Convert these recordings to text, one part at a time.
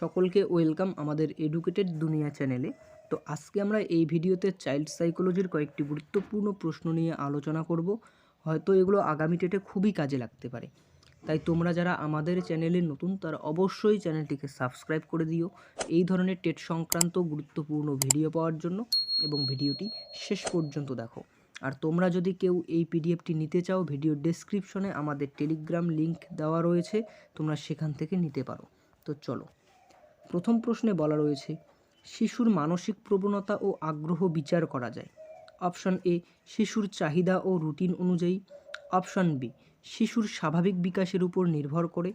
সকলকে ওয়েলকাম আমাদের এডুকেটেড দুনিয়া চ্যানেলে। তো আজকে আমরা এই ভিডিওতে চাইল্ড সাইকোলজির কয়েকটি গুরুত্বপূর্ণ প্রশ্ন নিয়ে আলোচনা করব। হয়তো এগুলো আগামী ডেটে খুবই কাজে লাগতে পারে। তাই তোমরা যারা আমাদের চ্যানেলে নতুন, তারা অবশ্যই চ্যানেলটিকে সাবস্ক্রাইব করে দিও এই ধরনের টেট সংক্রান্ত গুরুত্বপূর্ণ ভিডিও পাওয়ার জন্য এবং ভিডিওটি শেষ পর্যন্ত দেখো। আর তোমরা যদি কেউ এই পিডিএফটি নিতে চাও, ভিডিও ডেসক্রিপশনে আমাদের টেলিগ্রাম লিংক দেওয়া রয়েছে, তোমরা সেখান থেকে নিতে পারো। তো চলো প্রথম প্রশ্নে বলা রয়েছে, শিশুর মানসিক প্রবণতা ও আগ্রহ বিচার করা যায়। অপশন এ, শিশুর চাহিদা ও রুটিন অনুযায়ী। অপশন বি, শিশুর স্বাভাবিক বিকাশের উপর নির্ভর করে।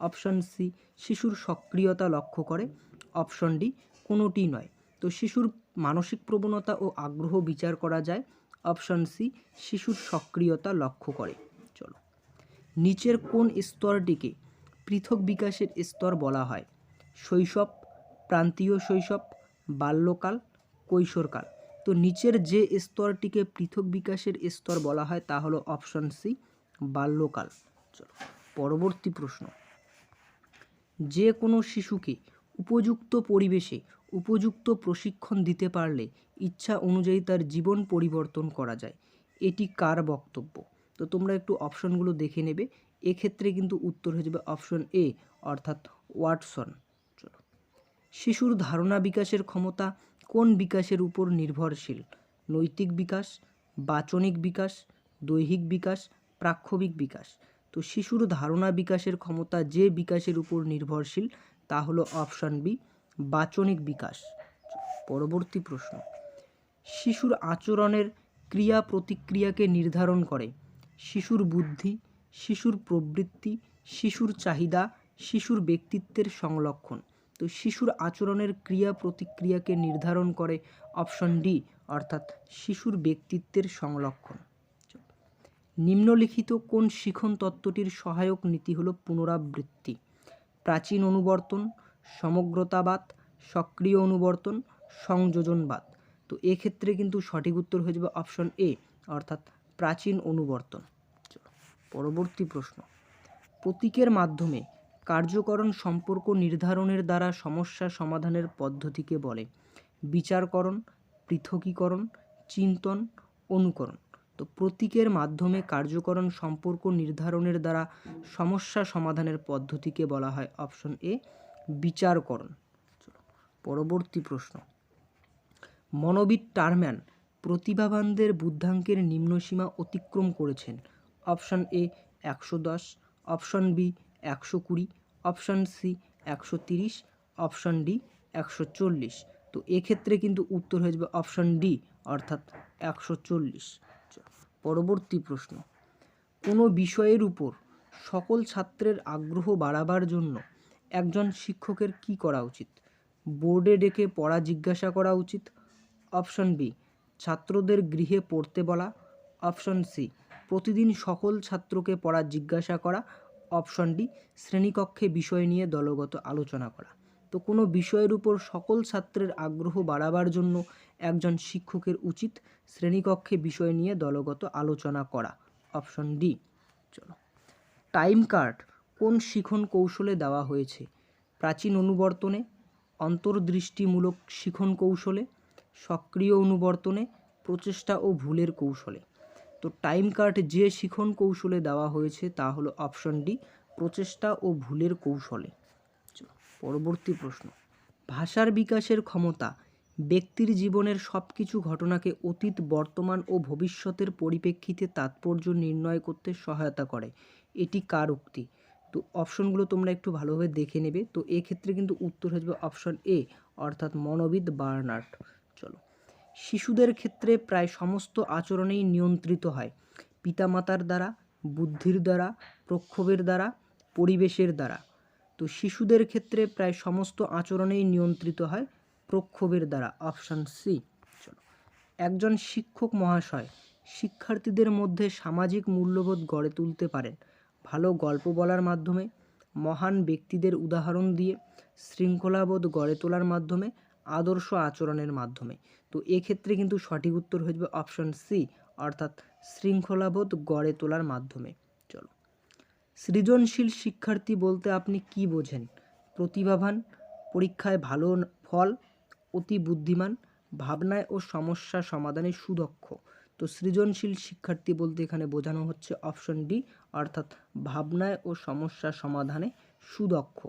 অপশন সি, শিশুর সক্রিয়তা লক্ষ্য করে। অপশন ডি, কোনোটি নয়। তো শিশুর মানসিক প্রবণতা ও আগ্রহ বিচার করা যায়। অপশন সি, শিশুর সক্রিয়তা লক্ষ্য করে। চলো। নিচের কোন স্তরটিকে পৃথক বিকাশের স্তর বলা হয়? শৈশব, প্রান্তীয় শৈশব, বাল্যকাল, কৈশোরকাল। তো নিচের যে স্তরটিকে পৃথক বিকাশের স্তর বলা হয় তা হলো অপশন সি, বাল্যকাল। চলো, পরবর্তী প্রশ্ন। যে কোনো শিশুকে উপযুক্ত পরিবেশে উপযুক্ত প্রশিক্ষণ দিতে পারলে ইচ্ছা অনুযায়ী তার জীবন পরিবর্তন করা যায়। এটি কার বক্তব্য? তো তোমরা একটু অপশনগুলো দেখে নেবে। এক্ষেত্রে কিন্তু উত্তর হয়ে যাবে অপশন এ, অর্থাৎ ওয়াটসন। শিশুর ধারণা বিকাশের ক্ষমতা কোন বিকাশের উপর নির্ভরশীল? নৈতিক বিকাশ, বাচনিক বিকাশ, দৈহিক বিকাশ, প্রাক্ষবিক বিকাশ? তো শিশুর ধারণা বিকাশের ক্ষমতা যে বিকাশের উপর নির্ভরশীল, তা হলো অপশন বি, বাচনিক বিকাশ। পরবর্তী প্রশ্ন। শিশুর আচরণের ক্রিয়া প্রতিক্রিয়াকে নির্ধারণ করে। শিশুর বুদ্ধি, শিশুর প্রবৃত্তি, শিশুর চাহিদা, শিশুর ব্যক্তিত্বের সংলক্ষণ তো শিশুর আচরণের ক্রিয়া প্রতিক্রিয়াকে নির্ধারণ করে অপশন ডি, অর্থাৎ শিশুর ব্যক্তিত্বের সংলক্ষণ নিম্নলিখিত কোন শিখন তত্ত্বটির সহায়ক নীতি হলো পুনরাবৃত্তি? প্রাচীন অনুবর্তন, সমগ্রতাবাদ, সক্রিয় অনুবর্তন, সংযোজনবাদ। তো এক্ষেত্রে কিন্তু সঠিক উত্তর হয়ে যাবে অপশন এ, অর্থাৎ প্রাচীন অনুবর্তন। পরবর্তী প্রশ্ন। প্রতীকের মাধ্যমে কার্যকরণ সম্পর্ক নির্ধারণের দ্বারা সমস্যা সমাধানের পদ্ধতিকে বলে। বিচারকরণ, পৃথকীকরণ, চিন্তন, অনুকরণ। তো প্রতীকের মাধ্যমে কার্যকরণ সম্পর্ক নির্ধারণের দ্বারা সমস্যা সমাধানের পদ্ধতিকে বলা হয় অপশন এ, বিচারকরণ। পরবর্তী প্রশ্ন। মনোবিদ টারম্যান প্রতিভাবানদের বুদ্ধাঙ্কের নিম্নসীমা অতিক্রম করেছেন। অপশন এ, একশো দশ, অপশন বি একশো কুড়ি অপশান সি একশো তিরিশ অপশান ডি একশো চল্লিশ। তো এক্ষেত্রে কিন্তু উত্তর হয়ে যাবে অপশান ডি অর্থাৎ একশো চল্লিশ। পরবর্তী প্রশ্ন, কোনো বিষয়ের উপর সকল ছাত্রের আগ্রহ বাড়াবার জন্য একজন শিক্ষকের কি করা উচিত? বোর্ডে ডেকে পড়া জিজ্ঞাসা করা উচিত। অপশন বি ছাত্রদের গৃহে পড়তে বলা। অপশন সি প্রতিদিন সকল ছাত্রকে পড়া জিজ্ঞাসা করা। অপশন ডি, শ্রেণীকক্ষে বিষয় নিয়ে দলগত আলোচনা করা। তো কোনো বিষয়ের উপর সকল ছাত্রের আগ্রহ বাড়াবার জন্য একজন শিক্ষকের উচিত শ্রেণীকক্ষে বিষয় নিয়ে দলগত আলোচনা করা। অপশন ডি, চলো। টাইম কার্ড কোন শিখন কৌশলে দেওয়া হয়েছে? প্রাচীন অনুবর্তনে, অন্তর্দৃষ্টিমূলক শিখন কৌশলে, সক্রিয় অনুবর্তনে, প্রচেষ্টা ও ভুলের কৌশলে। তো টাইম কার্ড যে শিখন কৌশলে দেওয়া হয়েছে তা হলো অপশন ডি প্রচেষ্টা ও ভুলের কৌশলে। পরবর্তী প্রশ্ন। ভাষার বিকাশের ক্ষমতা ব্যক্তির জীবনের সব কিছু ঘটনাকে অতীত, বর্তমান ও ভবিষ্যতের পরিপ্রেক্ষিতে তাৎপর্য নির্ণয় করতে সহায়তা করে। এটি কার উক্তি? তো অপশনগুলো তোমরা একটু ভালোভাবে দেখে নেবে। তো এক্ষেত্রে কিন্তু উত্তর হয়ে যাবে অপশন এ অর্থাৎ মনোবিদ বার্নার্ট চলো শিশুদের ক্ষেত্রে প্রায় সমস্ত আচরণেই নিয়ন্ত্রিত হয়। পিতামাতার দ্বারা, বুদ্ধির দ্বারা, প্রক্ষোভের দ্বারা, পরিবেশের দ্বারা। তো শিশুদের ক্ষেত্রে প্রায় সমস্ত আচরণেই নিয়ন্ত্রিত হয়, প্রক্ষোভের দ্বারা। অপশান সি চলো। একজন শিক্ষক মহাশয় শিক্ষার্থীদের মধ্যে সামাজিক মূল্যবোধ গড়ে তুলতে পারেন। ভালো গল্প বলার মাধ্যমে, মহান ব্যক্তিদের উদাহরণ দিয়ে, শৃঙ্খলাবোধ গড়ে তোলার মাধ্যমে আদর্শ আচরণের মাধ্যমে। তো এক্ষেত্রে কিন্তু সঠিক উত্তর হয়ে যাবে অপশন সি অর্থাৎ শৃঙ্খলাবোধ গড়ে তোলার মাধ্যমে। চলো। সৃজনশীল শিক্ষার্থী বলতে আপনি কি বোঝেন? প্রতিভাবান, পরীক্ষায় ভালো ফল, অতি বুদ্ধিমান, ভাবনায় ও সমস্যা সমাধানে সুদক্ষ। তো সৃজনশীল শিক্ষার্থী বলতে এখানে বোঝানো হচ্ছে অপশন ডি অর্থাৎ ভাবনায় ও সমস্যা সমাধানে সুদক্ষ।